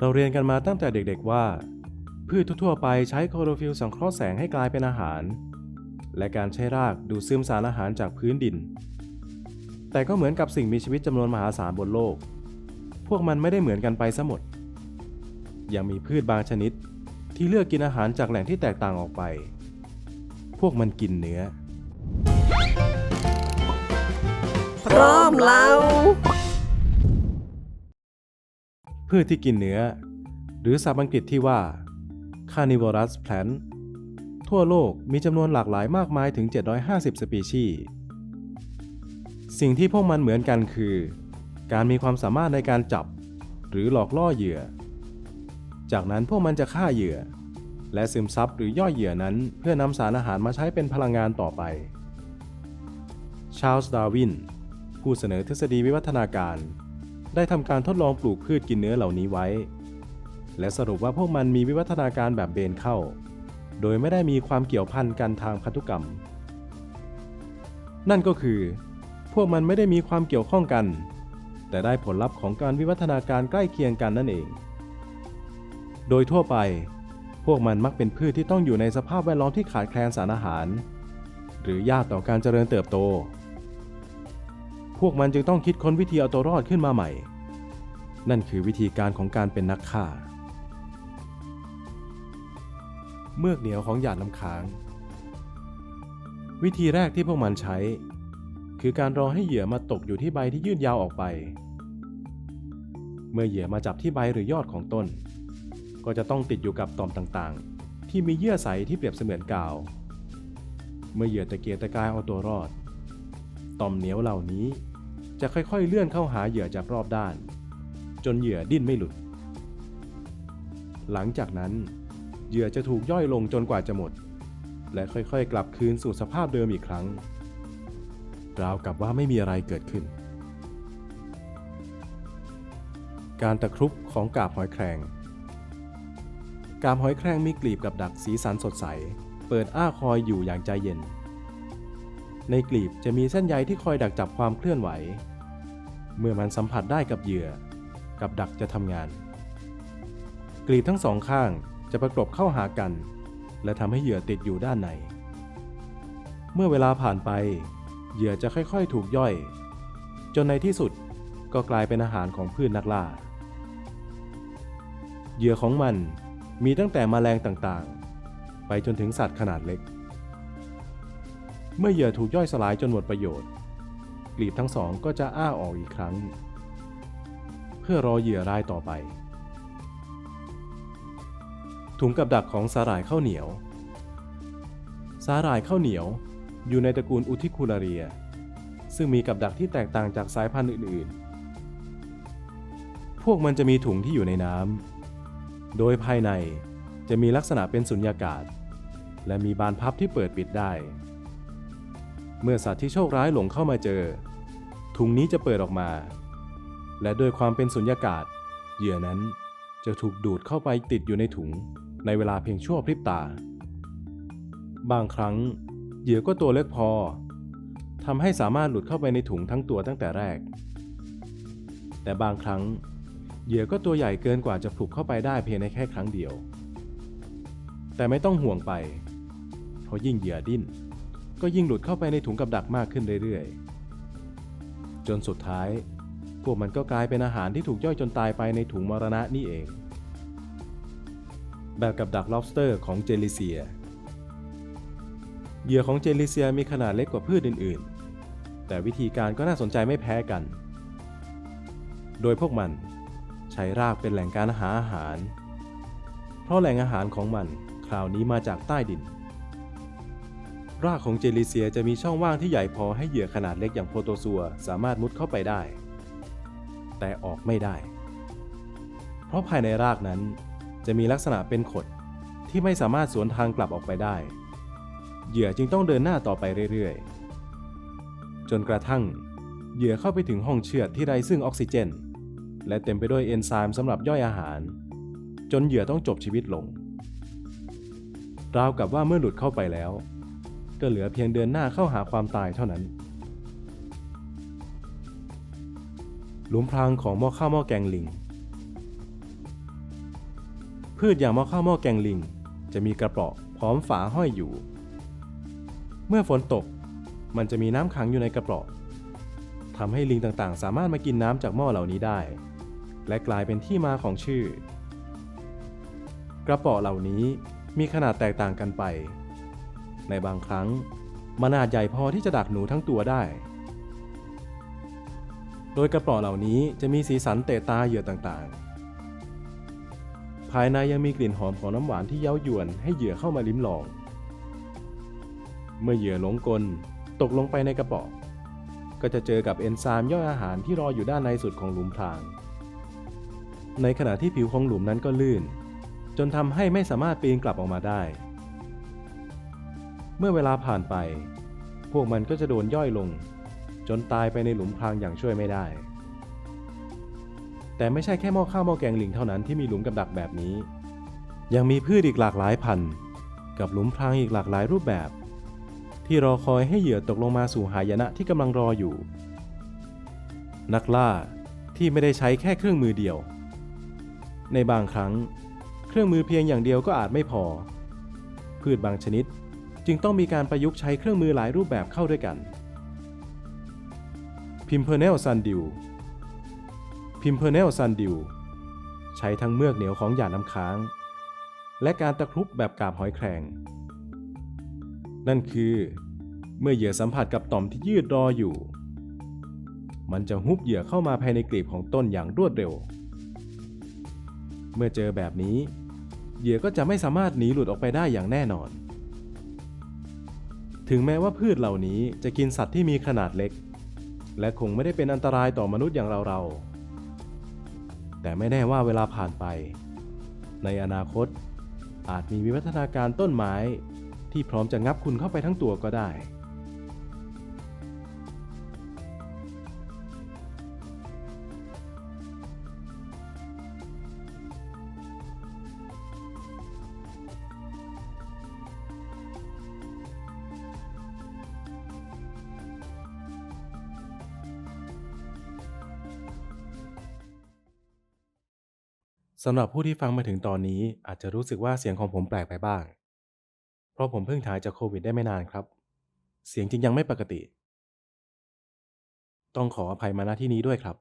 เราเรียนกันมาตั้งแต่เด็กๆว่า พืชทั่วๆไปใช้โคลอโรฟิลสังเคราะห์แสงให้กลายเป็นอาหาร และการใช้รากดูดซึมสารอาหารจากพื้นดิน แต่ก็เหมือนกับสิ่งมีชีวิตจำนวนมหาศาลบนโลก พวกมันไม่ได้เหมือนกันไปซะหมด ยังมีพืชบางชนิดที่เลือกกินอาหารจากแหล่งที่แตกต่างออกไป พวกมันกินเนื้อ พร้อมแล้ว พืชที่กินเนื้อ หรือศัพท์อังกฤษที่ว่า carnivorous plant ทั่วโลกมีจำนวนหลากหลายมากมายถึง 750 สปีชีส์ สิ่งที่พวกมันเหมือนกันคือ การมีความสามารถในการจับ หรือหลอกล่อเหยื่อ จากนั้นพวกมันจะฆ่าเหยื่อ และซึมซับหรือย่อยเหยื่อนั้นเพื่อนำสารอาหารมาใช้เป็นพลังงานต่อไป ชาร์ลส์ ดาร์วิน ผู้เสนอทฤษฎีวิวัฒนาการ ได้ทำการทดลองปลูกพืชกินเนื้อเหล่านี้ไว้ และสรุปว่าพวกมันมีวิวัฒนาการแบบเบนเข้า โดยไม่ได้มีความเกี่ยวพันกันทางพันธุกรรม นั่นก็คือ พวกมันไม่ได้มีความเกี่ยวข้องกัน แต่ได้ผลลัพธ์ของการวิวัฒนาการใกล้เคียงกันนั่นเอง โดยทั่วไป พวกมันมักเป็นพืชที่ต้องอยู่ในสภาพแวดล้อมที่ขาดแคลนสารอาหาร หรือยากต่อการเจริญเติบโต พวกมันจึงต้องคิดค้นวิธีเอาตัวรอดขึ้นมาใหม่ นั่นคือวิธีการของการเป็นนักฆ่า เมือกเหนียวของหยาดน้ำค้าง วิธีแรกที่พวกมันใช้ คือการรอให้เหยื่อมาตกอยู่ที่ใบที่ยื่นยาวออกไป เมื่อเหยื่อมาจับที่ใบหรือยอดของต้น ก็จะต้องติดอยู่กับตอมต่างๆ ที่มีเยื่อใสที่เปรียบเสมือนกาว เมื่อเหยื่อตะเกียกตะกายเอาตัวรอด ต่อมเหนียวเหล่านี้ จะค่อยๆเลื่อนเข้าหาเหยื่อจากรอบด้าน จนเหยื่อดิ้นไม่หลุด หลังจากนั้น เหยื่อจะถูกย่อยลงจนกว่าจะหมด และค่อยๆ กลับคืนสู่สภาพเดิมอีกครั้ง ราวกับว่าไม่มีอะไรเกิดขึ้น การตะครุบของกาบหอยแครงกาบหอยแครงมีกลีบกับดักสีสันสดใส เปิดอ้าคอยอยู่อย่างใจเย็น ในกลีบจะมีเส้นใยที่คอยดักจับความเคลื่อนไหว เมื่อมันสัมผัสได้กับเหยื่อ กับดักจะทำงาน กลีบทั้งสองข้างจะประกบเข้าหากัน และทำให้เหยื่อติดอยู่ด้านใน เมื่อเวลาผ่านไป เหยื่อจะค่อยๆ ถูกย่อย จนในที่สุดก็กลายเป็นอาหารของพืชนนักล่า เหยื่อของมันมีตั้งแต่แมลงต่างๆ ไปจนถึงสัตว์ขนาดเล็ก เมื่อเหยื่อถูกย่อยสลายจนหมดประโยชน์ กลีบทั้งสองก็จะอ้าออกอีกครั้ง เพื่อรอเหยื่อรายต่อไป ถุงกับดักของสาหร่ายข้าวเหนียว สาหร่ายข้าวเหนียวอยู่ในตระกูลอุทิคูลาเรีย ซึ่งมีกับดักที่แตกต่างจากสายพันธุ์อื่นๆ พวกมันจะมีถุงที่อยู่ในน้ำ โดยภายในจะมีลักษณะเป็นสุญญากาศ และมีบานพับที่เปิดปิดได้ เมื่อสัตว์ที่โชคร้ายหลงเข้ามาเจอ ถุงนี้จะเปิดออกมา และด้วยความเป็นสุญญากาศ เหยื่อนั้นจะถูกดูดเข้าไปติดอยู่ในถุงในเวลาเพียงชั่วพริบตา บางครั้งเหยื่อก็ตัวเล็กพอทำให้สามารถหลุดเข้าไปในถุงทั้งตัวตั้งแต่แรก แต่บางครั้งเหยื่อก็ตัวใหญ่เกินกว่าจะผลุกเข้าไปได้เพียงในแค่ครั้งเดียว แต่ไม่ต้องห่วงไป เพราะยิ่งเหยื่อดิ้น ก็ยิ่งหลุดเข้าไปในถุงกับดักมากขึ้นเรื่อยๆ จนสุดท้าย พวกมันก็กลายเป็นอาหารที่ถูกย่อยจนตายไปในถุงมรณะนี่เอง แบบกับดัก lobster ของเจลิเซีย เหยื่อของเจลิเซียมีขนาดเล็กกว่าพืชอื่นๆ แต่วิธีการก็น่าสนใจไม่แพ้กัน โดยพวกมันใช้รากเป็นแหล่งการหาอาหาร เพราะแหล่งอาหารของมันคราวนี้มาจากใต้ดิน รากของเจลิเซียจะมีช่องว่างที่ใหญ่พอให้เหยื่อขนาดเล็กอย่างโปรโตซัวสามารถมุดเข้าไปได้ แต่ออกไม่ได้ เพราะภายในรากนั้นจะมีลักษณะเป็นขดที่ไม่สามารถสวนทางกลับออกไปได้ เหยื่อจึงต้องเดินหน้าต่อไปเรื่อยๆ จนกระทั่ง เหยื่อเข้าไปถึงห้องเชือดที่ไร้ซึ่งออกซิเจน และเต็มไปด้วยเอนไซม์สำหรับย่อยอาหาร จนเหยื่อต้องจบชีวิตลง ราวกับว่าเมื่อหลุดเข้าไปแล้ว ก็เหลือเพียงเดินหน้าเข้าหาความตายเท่านั้น หลุมพรางของหม้อข้าวหม้อแกงลิง พืชอย่างหม้อข้าวหม้อแกงลิง จะมีกระเปาะพร้อมฝาห้อยอยู่ เมื่อฝนตกมันจะมีน้ำขังอยู่ในกระเปาะทำให้ลิงต่างๆ สามารถมากินน้ำจากหม้อเหล่านี้ได้ และกลายเป็นที่มาของชื่อ กระเป๋อเหล่านี้มีขนาดแตกต่างกันไป ในบางครั้ง มันอาจใหญ่พอที่จะดักหนูทั้งตัวได้ โดยกระป๋อเหล่านี้จะมีสีสันเตะตาเหยื่อต่างๆ ภายในยังมีกลิ่นหอมของน้ำหวานที่เย้ายวนให้เหยื่อเข้ามาลิ้มลอง เมื่อเหยื่อหลงกลตกลงไปในกระป๋อก็จะเจอกับเอนไซม์ย่อยอาหารที่รออยู่ด้านในสุดของหลุมพราง ในขณะที่ผิวของหลุมนั้นก็ลื่น จนทำให้ไม่สามารถปีนกลับออกมาได้ เมื่อเวลาผ่านไป พวกมันก็จะโดนย่อยลง จนตายไปในหลุมพรางอย่างช่วยไม่ได้ แต่ไม่ใช่แค่หม้อข้าวหม้อแกงลิงเท่านั้นที่มีหลุมกับดักแบบนี้ ยังมีพืชอีกหลากหลายพันธุ์กับหลุมพรางอีกหลากหลายรูปแบบ ที่รอคอยให้เหยื่อตกลงมาสู่หายนะที่กำลังรออยู่ นักล่าที่ไม่ได้ใช้แค่เครื่องมือเดียว ในบางครั้ง เครื่องมือเพียงอย่างเดียวก็อาจไม่พอ พืชบางชนิด จึงต้องมีการประยุกต์ใช้เครื่องมือหลายรูปแบบเข้าด้วยกัน พิมเพอร์เนลซันดิวพิมเพอร์เนลซันดิวใช้ทั้งเมือกเหนียวของหยาดน้ำค้าง และการตะครุบแบบกาบหอยแครง นั่นคือ เมื่อเหยื่อสัมผัสกับต่อมที่ยืดรออยู่ มันจะฮุบเหยื่อเข้ามาภายในกลีบของต้นอย่างรวดเร็ว เมื่อเจอแบบนี้ เหยื่อก็จะไม่สามารถหนีหลุดออกไปได้อย่างแน่นอน ถึงแม้ว่าพืชเหล่านี้จะกินสัตว์ที่มีขนาดเล็ก และคงไม่ได้เป็นอันตรายต่อมนุษย์อย่างเราเราแต่ไม่แน่ว่าเวลาผ่านไป ในอนาคตอาจมีวิวัฒนาการต้นไม้ที่พร้อมจะงับคุณเข้าไปทั้งตัวก็ได้ สำหรับผู้ที่ฟังมาถึงตอนนี้อาจจะรู้สึกว่าเสียงของผมแปลกไปบ้าง เพราะผมเพิ่งหายจากโควิดได้ไม่นานครับ เสียงจริงยังไม่ปกติ ต้องขออภัยมาณที่นี้ด้วยครับ